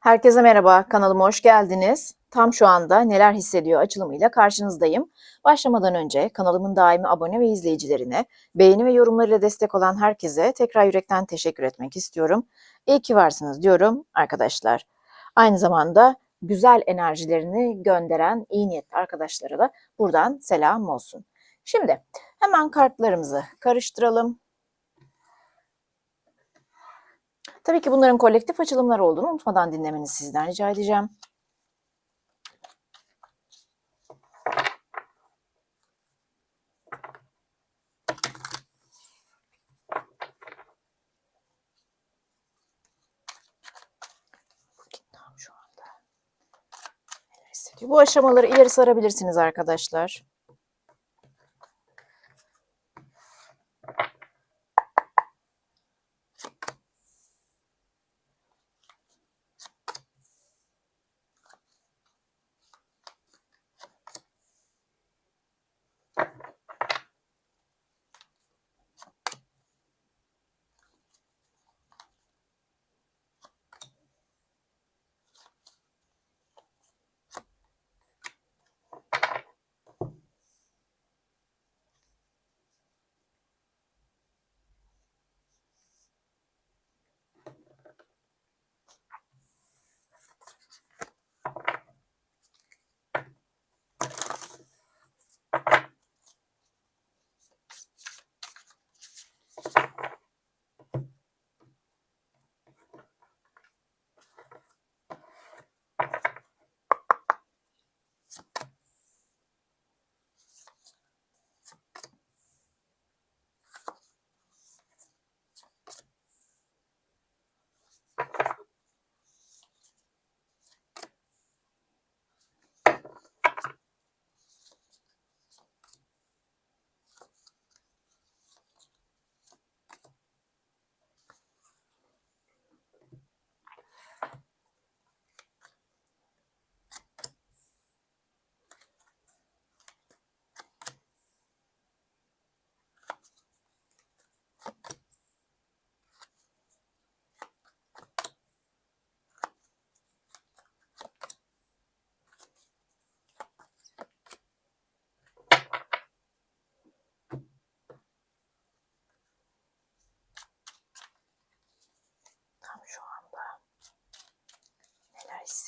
Herkese merhaba, kanalıma hoş geldiniz. Tam şu anda neler hissediyor açılımıyla karşınızdayım. Başlamadan önce kanalımın daimi abone ve izleyicilerine, beğeni ve yorumlarıyla destek olan herkese tekrar yürekten teşekkür etmek istiyorum. İyi ki varsınız diyorum arkadaşlar. Aynı zamanda güzel enerjilerini gönderen iyi niyetli arkadaşlara da buradan selam olsun. Şimdi hemen kartlarımızı karıştıralım. Tabii ki bunların kolektif açılımlar olduğunu unutmadan dinlemenizi sizden rica edeceğim. Bu aşamaları ileri sarabilirsiniz arkadaşlar.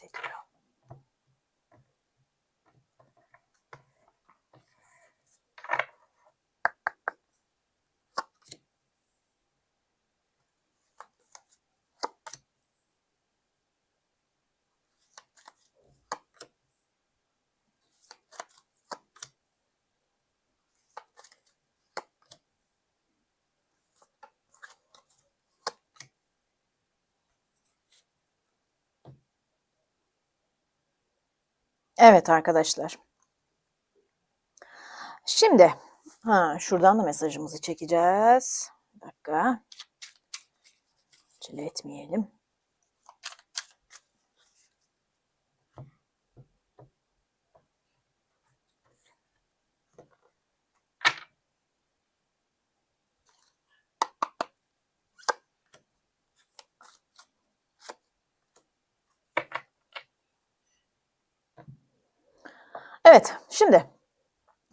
Neler Evet arkadaşlar. Şimdi ha, şuradan da mesajımızı çekeceğiz. Bir dakika. Acele etmeyelim. Evet, şimdi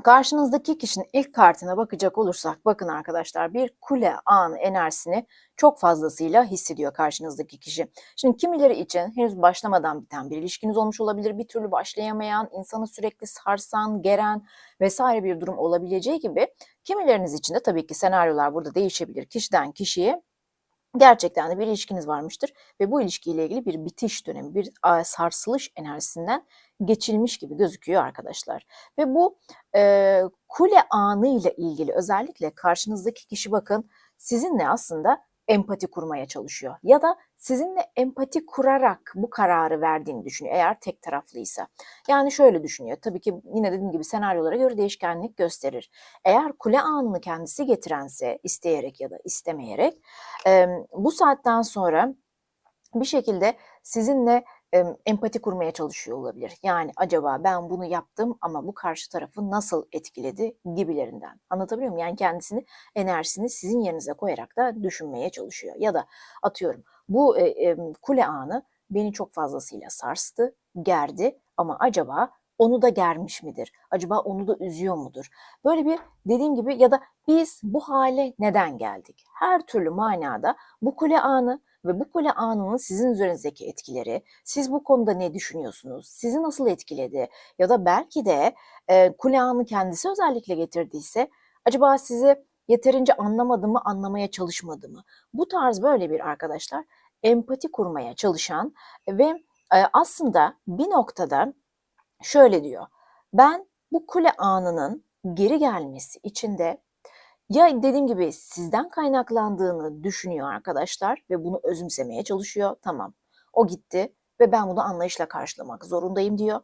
karşınızdaki kişinin ilk kartına bakacak olursak, bakın arkadaşlar bir kule anı enerjisini çok fazlasıyla hissediyor karşınızdaki kişi. Şimdi kimileri için henüz başlamadan biten bir ilişkiniz olmuş olabilir, bir türlü başlayamayan, insanı sürekli sarsan, geren vesaire bir durum olabileceği gibi kimileriniz için de tabii ki senaryolar burada değişebilir kişiden kişiye. Gerçekten de bir ilişkiniz varmıştır ve bu ilişkiyle ilgili bir bitiş dönemi, bir sarsılış enerjisinden geçilmiş gibi gözüküyor arkadaşlar. Ve bu e, kule anı ile ilgili özellikle karşınızdaki kişi bakın sizinle aslında empati kurmaya çalışıyor. Ya da sizinle empati kurarak bu kararı verdiğini düşünüyor eğer tek taraflıysa. Yani şöyle düşünüyor. Tabii ki yine dediğim gibi senaryolara göre değişkenlik gösterir. Eğer kule anını kendisi getirense isteyerek ya da istemeyerek bu saatten sonra bir şekilde sizinle empati kurmaya çalışıyor olabilir. Yani acaba ben bunu yaptım ama bu karşı tarafı nasıl etkiledi gibilerinden. Anlatabiliyor muyum? Yani kendisini, enerjisini sizin yerinize koyarak da düşünmeye çalışıyor. Ya da atıyorum bu e, e, kule anı beni çok fazlasıyla sarstı, gerdi ama acaba onu da germiş midir? Acaba onu da üzüyor mudur? Böyle bir dediğim gibi ya da biz bu hale neden geldik? Her türlü manada bu kule anı ve bu kule anının sizin üzerinizdeki etkileri, siz bu konuda ne düşünüyorsunuz, sizi nasıl etkiledi ya da belki de e, kule anı kendisi özellikle getirdiyse acaba sizi yeterince anlamadı mı, anlamaya çalışmadı mı? Bu tarz böyle bir arkadaşlar empati kurmaya çalışan ve e, aslında bir noktada şöyle diyor. Ben bu kule anının geri gelmesi için de ya dediğim gibi sizden kaynaklandığını düşünüyor arkadaşlar ve bunu özümsemeye çalışıyor. Tamam o gitti ve ben bunu anlayışla karşılamak zorundayım diyor.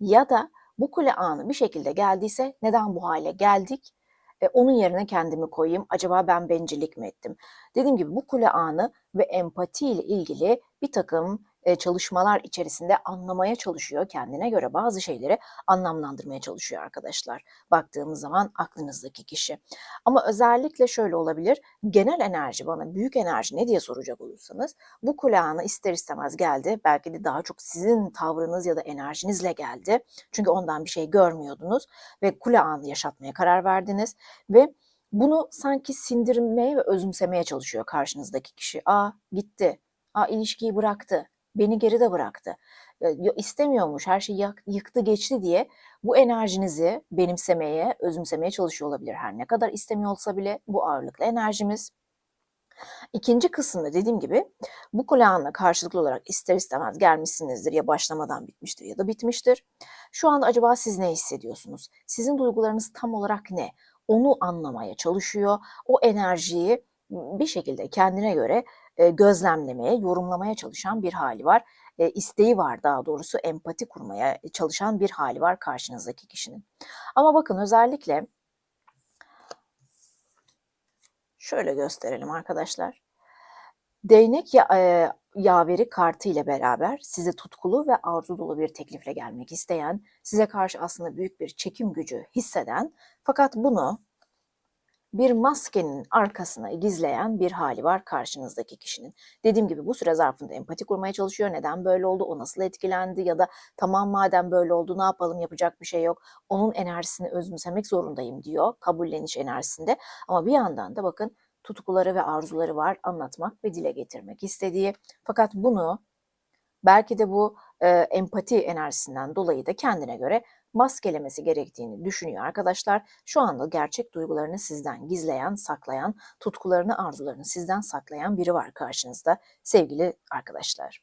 Ya da bu kule anı bir şekilde geldiyse neden bu hale geldik? E, onun yerine kendimi koyayım. Acaba ben bencillik mi ettim? Dediğim gibi bu kule anı ve empati ile ilgili bir takım e, çalışmalar içerisinde anlamaya çalışıyor. Kendine göre bazı şeyleri anlamlandırmaya çalışıyor arkadaşlar. Baktığımız zaman aklınızdaki kişi. Ama özellikle şöyle olabilir. Genel enerji bana büyük enerji ne diye soracak olursanız bu kulağına ister istemez geldi. Belki de daha çok sizin tavrınız ya da enerjinizle geldi. Çünkü ondan bir şey görmüyordunuz ve kule anı yaşatmaya karar verdiniz ve bunu sanki sindirmeye ve özümsemeye çalışıyor karşınızdaki kişi. Aa gitti. Aa ilişkiyi bıraktı beni geride bıraktı. İstemiyormuş, her şeyi yıktı geçti diye bu enerjinizi benimsemeye, özümsemeye çalışıyor olabilir. Her ne kadar istemiyor olsa bile bu ağırlıklı enerjimiz. İkinci kısımda dediğim gibi bu kulağınla karşılıklı olarak ister istemez gelmişsinizdir ya başlamadan bitmiştir ya da bitmiştir. Şu anda acaba siz ne hissediyorsunuz? Sizin duygularınız tam olarak ne? Onu anlamaya çalışıyor. O enerjiyi bir şekilde kendine göre gözlemlemeye, yorumlamaya çalışan bir hali var. isteği var daha doğrusu empati kurmaya çalışan bir hali var karşınızdaki kişinin. Ama bakın özellikle şöyle gösterelim arkadaşlar. Değnek ya, yaveri kartı ile beraber size tutkulu ve arzu dolu bir teklifle gelmek isteyen, size karşı aslında büyük bir çekim gücü hisseden fakat bunu bir maskenin arkasına gizleyen bir hali var karşınızdaki kişinin. Dediğim gibi bu süre zarfında empati kurmaya çalışıyor. Neden böyle oldu? O nasıl etkilendi? Ya da tamam madem böyle oldu ne yapalım yapacak bir şey yok. Onun enerjisini özümsemek zorundayım diyor. Kabulleniş enerjisinde. Ama bir yandan da bakın tutkuları ve arzuları var anlatmak ve dile getirmek istediği. Fakat bunu belki de bu e, empati enerjisinden dolayı da kendine göre maskelemesi gerektiğini düşünüyor arkadaşlar. Şu anda gerçek duygularını sizden gizleyen, saklayan, tutkularını, arzularını sizden saklayan biri var karşınızda sevgili arkadaşlar.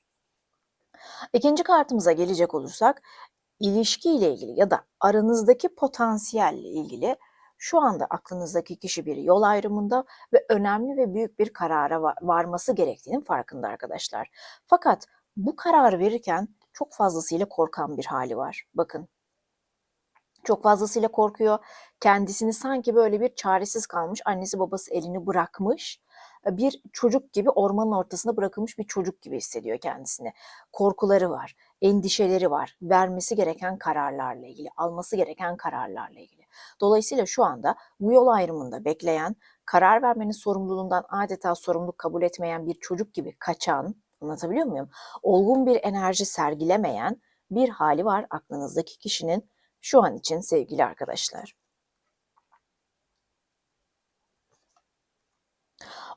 İkinci kartımıza gelecek olursak ilişki ile ilgili ya da aranızdaki potansiyelle ilgili şu anda aklınızdaki kişi bir yol ayrımında ve önemli ve büyük bir karara varması gerektiğinin farkında arkadaşlar. Fakat bu karar verirken çok fazlasıyla korkan bir hali var. Bakın çok fazlasıyla korkuyor. Kendisini sanki böyle bir çaresiz kalmış, annesi babası elini bırakmış, e, bir çocuk gibi ormanın ortasında bırakılmış bir çocuk gibi hissediyor kendisini. Korkuları var, endişeleri var, vermesi gereken kararlarla ilgili, alması gereken kararlarla ilgili. Dolayısıyla şu anda bu yol ayrımında bekleyen, karar vermenin sorumluluğundan adeta sorumluluk kabul etmeyen bir çocuk gibi kaçan, anlatabiliyor muyum? Olgun bir enerji sergilemeyen bir hali var aklınızdaki kişinin şu an için sevgili arkadaşlar.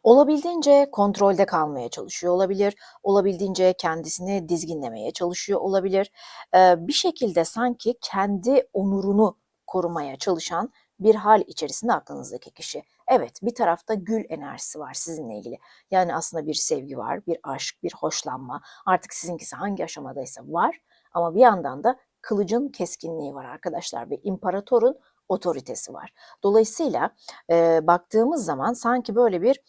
Olabildiğince kontrolde kalmaya çalışıyor olabilir. Olabildiğince kendisini dizginlemeye çalışıyor olabilir. bir şekilde sanki kendi onurunu korumaya çalışan bir hal içerisinde aklınızdaki kişi. Evet bir tarafta gül enerjisi var sizinle ilgili. Yani aslında bir sevgi var, bir aşk, bir hoşlanma. Artık sizinkisi hangi aşamadaysa var. Ama bir yandan da kılıcın keskinliği var arkadaşlar ve imparatorun otoritesi var. Dolayısıyla e, baktığımız zaman sanki böyle bir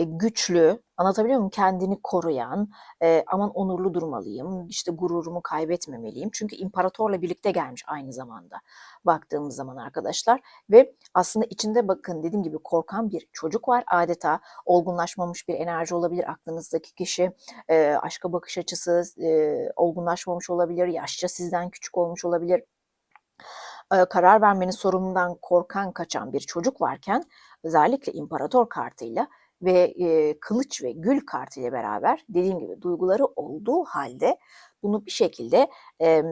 e, güçlü, anlatabiliyor muyum? Kendini koruyan, e, aman onurlu durmalıyım, işte gururumu kaybetmemeliyim. Çünkü imparatorla birlikte gelmiş aynı zamanda baktığımız zaman arkadaşlar. Ve aslında içinde bakın dediğim gibi korkan bir çocuk var. Adeta olgunlaşmamış bir enerji olabilir aklınızdaki kişi. E, aşka bakış açısı e, olgunlaşmamış olabilir, yaşça sizden küçük olmuş olabilir karar vermenin sorumluluğundan korkan kaçan bir çocuk varken özellikle imparator kartıyla ve e, kılıç ve gül kartı ile beraber dediğim gibi duyguları olduğu halde bunu bir şekilde e,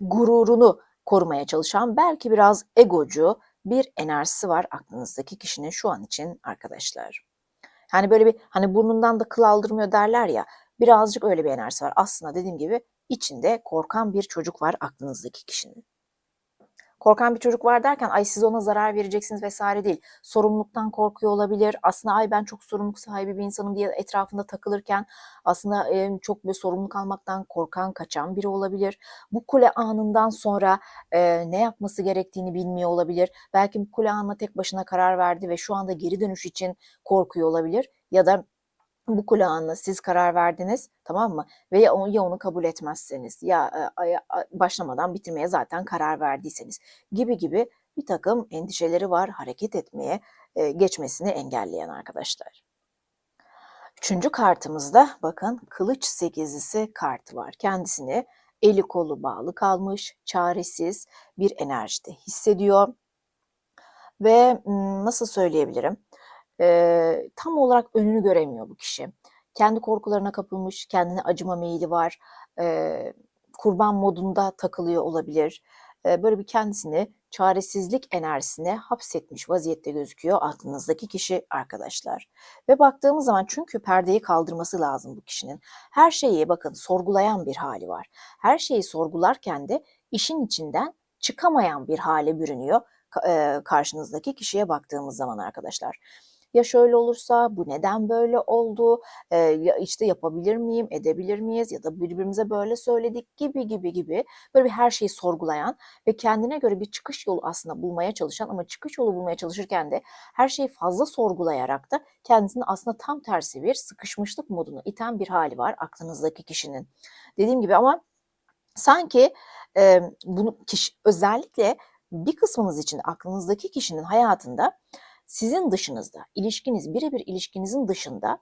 gururunu korumaya çalışan belki biraz egocu bir enerjisi var aklınızdaki kişinin şu an için arkadaşlar. Yani böyle bir hani burnundan da kıl aldırmıyor derler ya birazcık öyle bir enerjisi var. Aslında dediğim gibi içinde korkan bir çocuk var aklınızdaki kişinin. Korkan bir çocuk var derken ay siz ona zarar vereceksiniz vesaire değil. Sorumluluktan korkuyor olabilir. Aslında ay ben çok sorumluluk sahibi bir insanım diye etrafında takılırken aslında e, çok bir sorumluluk almaktan korkan, kaçan biri olabilir. Bu kule anından sonra e, ne yapması gerektiğini bilmiyor olabilir. Belki bu kule anına tek başına karar verdi ve şu anda geri dönüş için korkuyor olabilir. Ya da bu kulağına siz karar verdiniz tamam mı? Ve ya onu, ya onu kabul etmezseniz ya e, başlamadan bitirmeye zaten karar verdiyseniz gibi gibi bir takım endişeleri var hareket etmeye e, geçmesini engelleyen arkadaşlar. Üçüncü kartımızda bakın kılıç sekizlisi kartı var. Kendisini eli kolu bağlı kalmış, çaresiz bir enerjide hissediyor. Ve nasıl söyleyebilirim? E, tam olarak önünü göremiyor bu kişi. Kendi korkularına kapılmış, kendine acıma meyili var, e, kurban modunda takılıyor olabilir. E, böyle bir kendisini çaresizlik enerjisine hapsetmiş vaziyette gözüküyor aklınızdaki kişi arkadaşlar. Ve baktığımız zaman çünkü perdeyi kaldırması lazım bu kişinin. Her şeyi bakın sorgulayan bir hali var. Her şeyi sorgularken de işin içinden çıkamayan bir hale bürünüyor karşınızdaki kişiye baktığımız zaman arkadaşlar ya şöyle olursa bu neden böyle oldu e, ya işte yapabilir miyim edebilir miyiz ya da birbirimize böyle söyledik gibi gibi gibi böyle bir her şeyi sorgulayan ve kendine göre bir çıkış yolu aslında bulmaya çalışan ama çıkış yolu bulmaya çalışırken de her şeyi fazla sorgulayarak da kendisini aslında tam tersi bir sıkışmışlık modunu iten bir hali var aklınızdaki kişinin. Dediğim gibi ama sanki e, bunu kişi özellikle bir kısmınız için aklınızdaki kişinin hayatında sizin dışınızda, ilişkiniz, birebir ilişkinizin dışında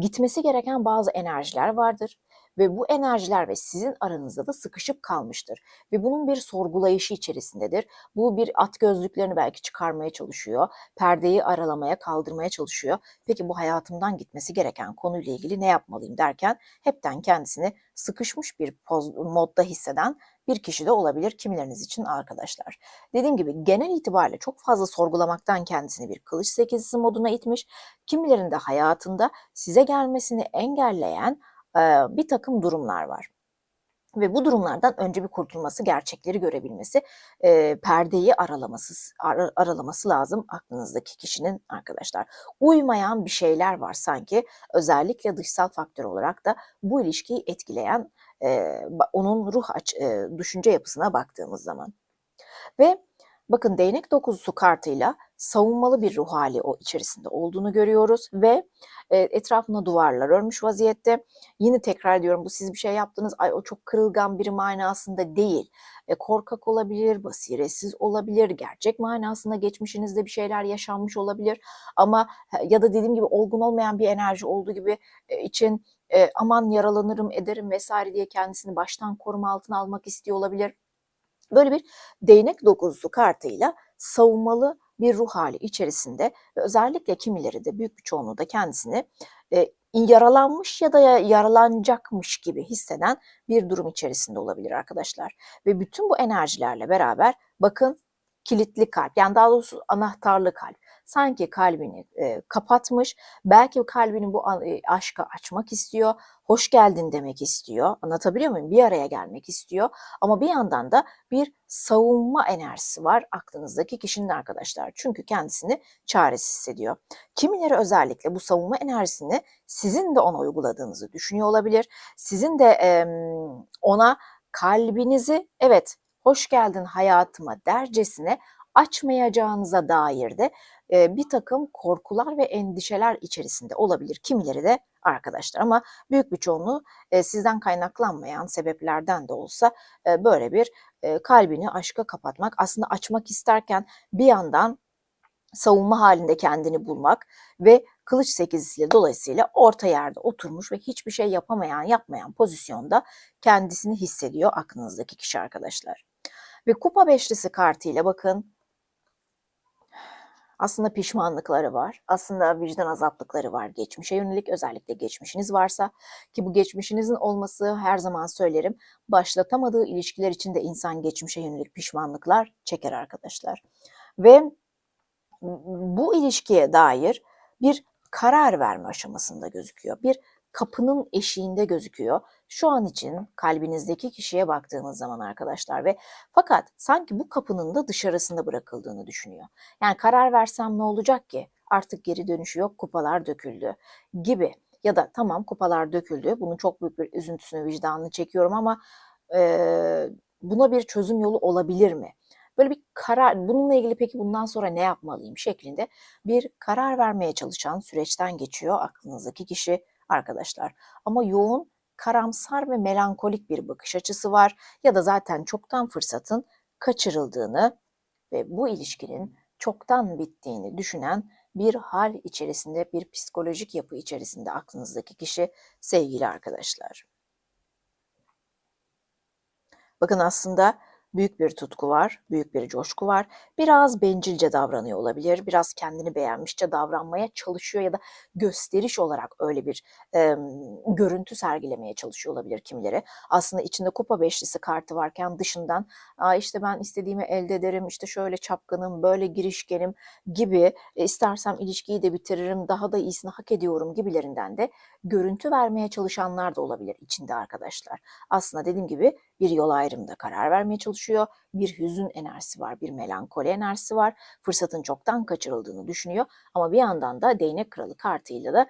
gitmesi gereken bazı enerjiler vardır ve bu enerjiler ve sizin aranızda da sıkışıp kalmıştır ve bunun bir sorgulayışı içerisindedir. Bu bir at gözlüklerini belki çıkarmaya çalışıyor, perdeyi aralamaya, kaldırmaya çalışıyor. Peki bu hayatımdan gitmesi gereken konuyla ilgili ne yapmalıyım derken hepten kendisini sıkışmış bir poz, modda hisseden bir kişi de olabilir kimileriniz için arkadaşlar. Dediğim gibi genel itibariyle çok fazla sorgulamaktan kendisini bir kılıç sekizisi moduna itmiş. Kimilerinde hayatında size gelmesini engelleyen e, bir takım durumlar var ve bu durumlardan önce bir kurtulması, gerçekleri görebilmesi, e, perdeyi aralaması ar, aralaması lazım aklınızdaki kişinin arkadaşlar. Uymayan bir şeyler var sanki özellikle dışsal faktör olarak da bu ilişkiyi etkileyen onun ruh aç, düşünce yapısına baktığımız zaman. Ve bakın değnek dokuzusu kartıyla savunmalı bir ruh hali o içerisinde olduğunu görüyoruz ve e, etrafına duvarlar örmüş vaziyette. Yine tekrar ediyorum bu siz bir şey yaptınız ay o çok kırılgan biri manasında değil. E, korkak olabilir, basiretsiz olabilir, gerçek manasında geçmişinizde bir şeyler yaşanmış olabilir ama ya da dediğim gibi olgun olmayan bir enerji olduğu gibi e, için e, aman yaralanırım ederim vesaire diye kendisini baştan koruma altına almak istiyor olabilir. Böyle bir değnek dokuzusu kartıyla savunmalı bir ruh hali içerisinde ve özellikle kimileri de büyük bir çoğunluğu da kendisini e, yaralanmış ya da yaralanacakmış gibi hisseden bir durum içerisinde olabilir arkadaşlar. Ve bütün bu enerjilerle beraber bakın kilitli kalp yani daha doğrusu anahtarlı kalp sanki kalbini e, kapatmış. Belki kalbini bu e, aşka açmak istiyor. Hoş geldin demek istiyor. Anlatabiliyor muyum? Bir araya gelmek istiyor. Ama bir yandan da bir savunma enerjisi var aklınızdaki kişinin arkadaşlar. Çünkü kendisini çaresiz hissediyor. Kimileri özellikle bu savunma enerjisini sizin de ona uyguladığınızı düşünüyor olabilir. Sizin de e, ona kalbinizi evet hoş geldin hayatıma dercesine açmayacağınıza dair de e, bir takım korkular ve endişeler içerisinde olabilir. Kimileri de arkadaşlar ama büyük bir çoğunluğu e, sizden kaynaklanmayan sebeplerden de olsa e, böyle bir e, kalbini aşka kapatmak aslında açmak isterken bir yandan savunma halinde kendini bulmak ve kılıç sekizisiyle dolayısıyla orta yerde oturmuş ve hiçbir şey yapamayan yapmayan pozisyonda kendisini hissediyor aklınızdaki kişi arkadaşlar. Ve kupa beşlisi kartıyla bakın Aslında pişmanlıkları var. Aslında vicdan azaplıkları var geçmişe yönelik. Özellikle geçmişiniz varsa ki bu geçmişinizin olması her zaman söylerim. Başlatamadığı ilişkiler için de insan geçmişe yönelik pişmanlıklar çeker arkadaşlar. Ve bu ilişkiye dair bir karar verme aşamasında gözüküyor. Bir kapının eşiğinde gözüküyor. Şu an için kalbinizdeki kişiye baktığınız zaman arkadaşlar ve fakat sanki bu kapının da dışarısında bırakıldığını düşünüyor. Yani karar versem ne olacak ki? Artık geri dönüşü yok, kupalar döküldü gibi. Ya da tamam kupalar döküldü, bunun çok büyük bir üzüntüsünü, vicdanını çekiyorum ama e, buna bir çözüm yolu olabilir mi? Böyle bir karar, bununla ilgili peki bundan sonra ne yapmalıyım şeklinde bir karar vermeye çalışan süreçten geçiyor aklınızdaki kişi arkadaşlar. Ama yoğun, karamsar ve melankolik bir bakış açısı var ya da zaten çoktan fırsatın kaçırıldığını ve bu ilişkinin çoktan bittiğini düşünen bir hal içerisinde, bir psikolojik yapı içerisinde aklınızdaki kişi sevgili arkadaşlar. Bakın aslında büyük bir tutku var, büyük bir coşku var. Biraz bencilce davranıyor olabilir, biraz kendini beğenmişçe davranmaya çalışıyor ya da gösteriş olarak öyle bir e, görüntü sergilemeye çalışıyor olabilir kimileri. Aslında içinde kupa beşlisi kartı varken dışından işte ben istediğimi elde ederim, işte şöyle çapkınım, böyle girişkenim gibi e, istersem ilişkiyi de bitiririm, daha da iyisini hak ediyorum gibilerinden de görüntü vermeye çalışanlar da olabilir içinde arkadaşlar. Aslında dediğim gibi bir yol ayrımında karar vermeye çalışıyor. Bir hüzün enerjisi var, bir melankoli enerjisi var. Fırsatın çoktan kaçırıldığını düşünüyor. Ama bir yandan da değnek kralı kartıyla da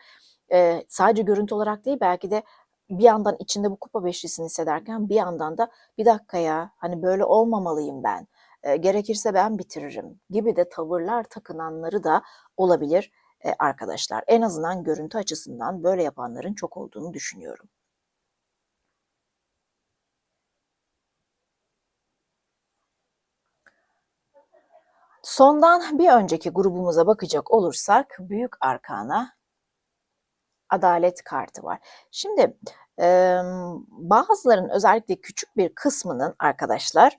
e, sadece görüntü olarak değil belki de bir yandan içinde bu kupa beşlisini hissederken bir yandan da bir dakika ya hani böyle olmamalıyım ben. E, gerekirse ben bitiririm gibi de tavırlar takınanları da olabilir e, arkadaşlar. En azından görüntü açısından böyle yapanların çok olduğunu düşünüyorum. Sondan bir önceki grubumuza bakacak olursak büyük arkana adalet kartı var. Şimdi e, bazıların özellikle küçük bir kısmının arkadaşlar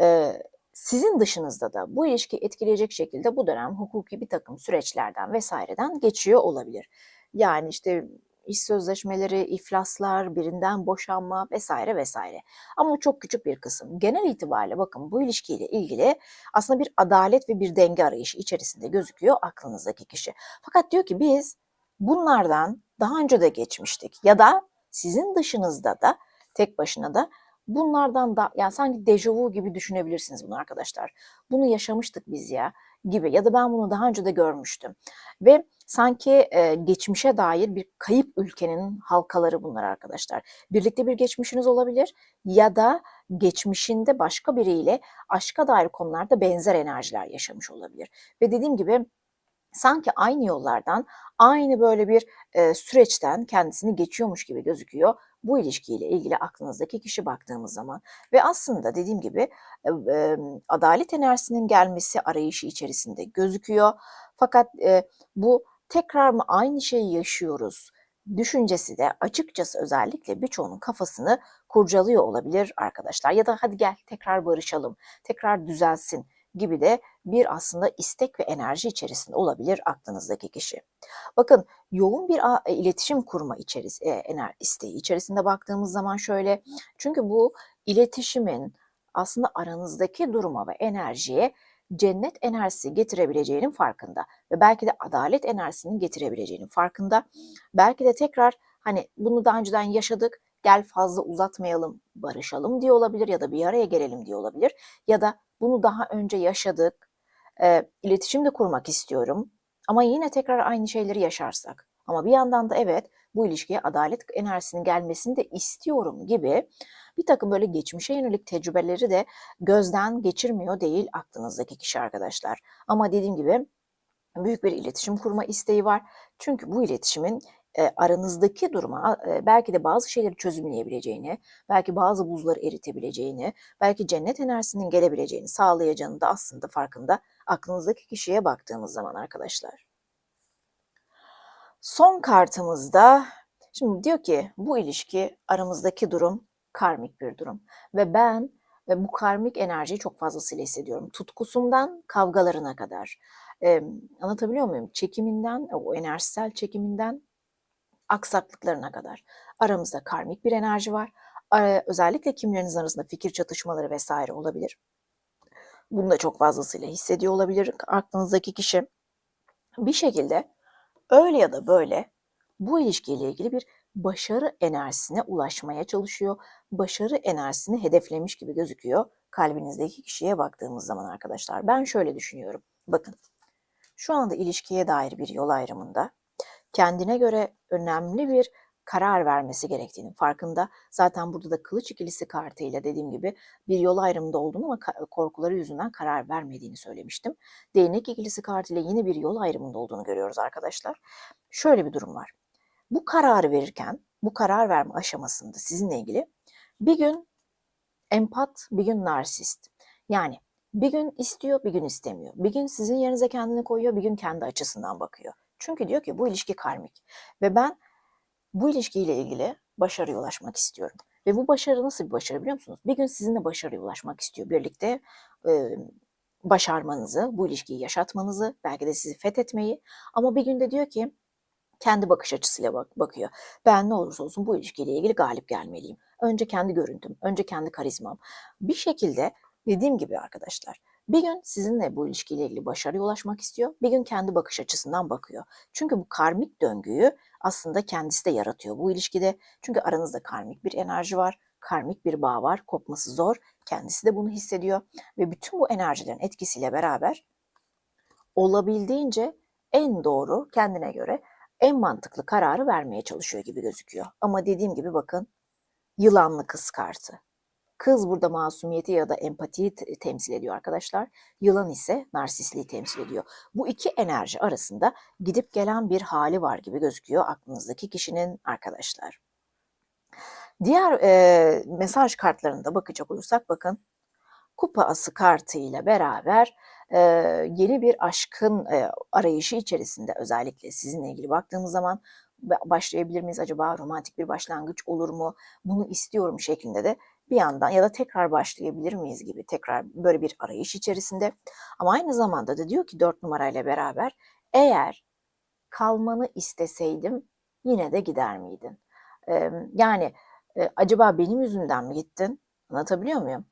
e, sizin dışınızda da bu ilişki etkileyecek şekilde bu dönem hukuki bir takım süreçlerden vesaireden geçiyor olabilir. Yani işte iş sözleşmeleri, iflaslar, birinden boşanma vesaire vesaire. Ama bu çok küçük bir kısım. Genel itibariyle bakın bu ilişkiyle ilgili aslında bir adalet ve bir denge arayışı içerisinde gözüküyor aklınızdaki kişi. Fakat diyor ki biz bunlardan daha önce de geçmiştik ya da sizin dışınızda da tek başına da bunlardan da yani sanki dejavu gibi düşünebilirsiniz bunu arkadaşlar. Bunu yaşamıştık biz ya gibi ya da ben bunu daha önce de görmüştüm. Ve sanki e, geçmişe dair bir kayıp ülkenin halkaları bunlar arkadaşlar. Birlikte bir geçmişiniz olabilir ya da geçmişinde başka biriyle aşka dair konularda benzer enerjiler yaşamış olabilir. Ve dediğim gibi sanki aynı yollardan, aynı böyle bir e, süreçten kendisini geçiyormuş gibi gözüküyor bu ilişkiyle ilgili aklınızdaki kişi baktığımız zaman. Ve aslında dediğim gibi e, adalet enerjisinin gelmesi arayışı içerisinde gözüküyor. Fakat e, bu tekrar mı aynı şeyi yaşıyoruz? düşüncesi de açıkçası özellikle birçoğunun kafasını kurcalıyor olabilir arkadaşlar. Ya da hadi gel tekrar barışalım, tekrar düzelsin gibi de bir aslında istek ve enerji içerisinde olabilir aklınızdaki kişi. Bakın yoğun bir e, iletişim kurma içeris e, isteği içerisinde baktığımız zaman şöyle çünkü bu iletişimin aslında aranızdaki duruma ve enerjiye cennet enerjisi getirebileceğinin farkında ve belki de adalet enerjisinin getirebileceğinin farkında. Belki de tekrar hani bunu daha önceden yaşadık gel fazla uzatmayalım, barışalım diye olabilir ya da bir araya gelelim diye olabilir. Ya da bunu daha önce yaşadık, e, iletişim de kurmak istiyorum ama yine tekrar aynı şeyleri yaşarsak. Ama bir yandan da evet bu ilişkiye adalet enerjisinin gelmesini de istiyorum gibi bir takım böyle geçmişe yönelik tecrübeleri de gözden geçirmiyor değil aklınızdaki kişi arkadaşlar. Ama dediğim gibi büyük bir iletişim kurma isteği var. Çünkü bu iletişimin e, aranızdaki duruma e, belki de bazı şeyleri çözümleyebileceğini, belki bazı buzları eritebileceğini, belki cennet enerjisinin gelebileceğini sağlayacağını da aslında farkında aklınızdaki kişiye baktığımız zaman arkadaşlar. Son kartımızda şimdi diyor ki bu ilişki aramızdaki durum karmik bir durum ve ben ve bu karmik enerjiyi çok fazlasıyla hissediyorum. Tutkusundan kavgalarına kadar, Eee, anlatabiliyor muyum? Çekiminden, o enerjisel çekiminden aksaklıklarına kadar. Aramızda karmik bir enerji var. Özellikle kimleriniz arasında fikir çatışmaları vesaire olabilir. Bunu da çok fazlasıyla hissediyor olabilir aklınızdaki kişi. Bir şekilde öyle ya da böyle bu ilişkiyle ilgili bir başarı enerjisine ulaşmaya çalışıyor. Başarı enerjisini hedeflemiş gibi gözüküyor kalbinizdeki kişiye baktığımız zaman arkadaşlar. Ben şöyle düşünüyorum. Bakın şu anda ilişkiye dair bir yol ayrımında kendine göre önemli bir karar vermesi gerektiğinin farkında. Zaten burada da kılıç ikilisi kartıyla dediğim gibi bir yol ayrımında olduğunu ama korkuları yüzünden karar vermediğini söylemiştim. Değnek ikilisi kartıyla yine bir yol ayrımında olduğunu görüyoruz arkadaşlar. Şöyle bir durum var. Bu kararı verirken, bu karar verme aşamasında sizinle ilgili bir gün empat, bir gün narsist. Yani bir gün istiyor, bir gün istemiyor. Bir gün sizin yerinize kendini koyuyor, bir gün kendi açısından bakıyor. Çünkü diyor ki bu ilişki karmik. Ve ben bu ilişkiyle ilgili başarıya ulaşmak istiyorum. Ve bu başarı nasıl bir başarı biliyor musunuz? Bir gün sizinle başarıya ulaşmak istiyor. Birlikte e, başarmanızı, bu ilişkiyi yaşatmanızı, belki de sizi fethetmeyi. Ama bir günde diyor ki kendi bakış açısıyla bak bakıyor. Ben ne olursa olsun bu ilişkiyle ilgili galip gelmeliyim. Önce kendi görüntüm, önce kendi karizmam. Bir şekilde dediğim gibi arkadaşlar bir gün sizinle bu ilişkiyle ilgili başarıya ulaşmak istiyor. Bir gün kendi bakış açısından bakıyor. Çünkü bu karmik döngüyü aslında kendisi de yaratıyor bu ilişkide. Çünkü aranızda karmik bir enerji var. Karmik bir bağ var. Kopması zor. Kendisi de bunu hissediyor. Ve bütün bu enerjilerin etkisiyle beraber olabildiğince en doğru kendine göre en mantıklı kararı vermeye çalışıyor gibi gözüküyor. Ama dediğim gibi bakın yılanlı kız kartı. Kız burada masumiyeti ya da empatiyi te- temsil ediyor arkadaşlar. Yılan ise narsistliği temsil ediyor. Bu iki enerji arasında gidip gelen bir hali var gibi gözüküyor aklınızdaki kişinin arkadaşlar. Diğer e, mesaj kartlarında bakacak olursak bakın kupa ası kartı ile beraber e, yeni bir aşkın e, arayışı içerisinde özellikle sizinle ilgili baktığımız zaman ba- başlayabilir miyiz acaba romantik bir başlangıç olur mu bunu istiyorum şeklinde de bir yandan ya da tekrar başlayabilir miyiz gibi tekrar böyle bir arayış içerisinde ama aynı zamanda da diyor ki dört numarayla beraber eğer kalmanı isteseydim yine de gider miydin? Ee, yani e, acaba benim yüzümden mi gittin? Anlatabiliyor muyum?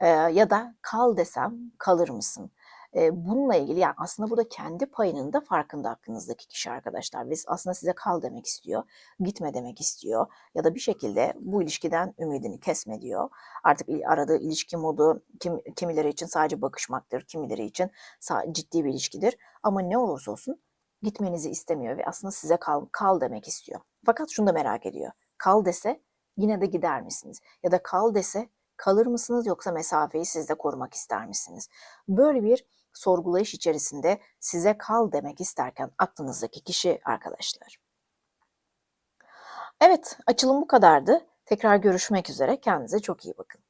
Ee, ya da kal desem kalır mısın? Ee, bununla ilgili yani aslında burada kendi payının da farkında aklınızdaki kişi arkadaşlar. Ve aslında size kal demek istiyor, gitme demek istiyor ya da bir şekilde bu ilişkiden ümidini kesme diyor. Artık aradığı ilişki modu kim, kimileri için sadece bakışmaktır, kimileri için ciddi bir ilişkidir. Ama ne olursa olsun gitmenizi istemiyor ve aslında size kal, kal demek istiyor. Fakat şunu da merak ediyor. Kal dese yine de gider misiniz? Ya da kal dese kalır mısınız yoksa mesafeyi siz de korumak ister misiniz? Böyle bir sorgulayış içerisinde size kal demek isterken aklınızdaki kişi arkadaşlar. Evet, açılım bu kadardı. Tekrar görüşmek üzere. Kendinize çok iyi bakın.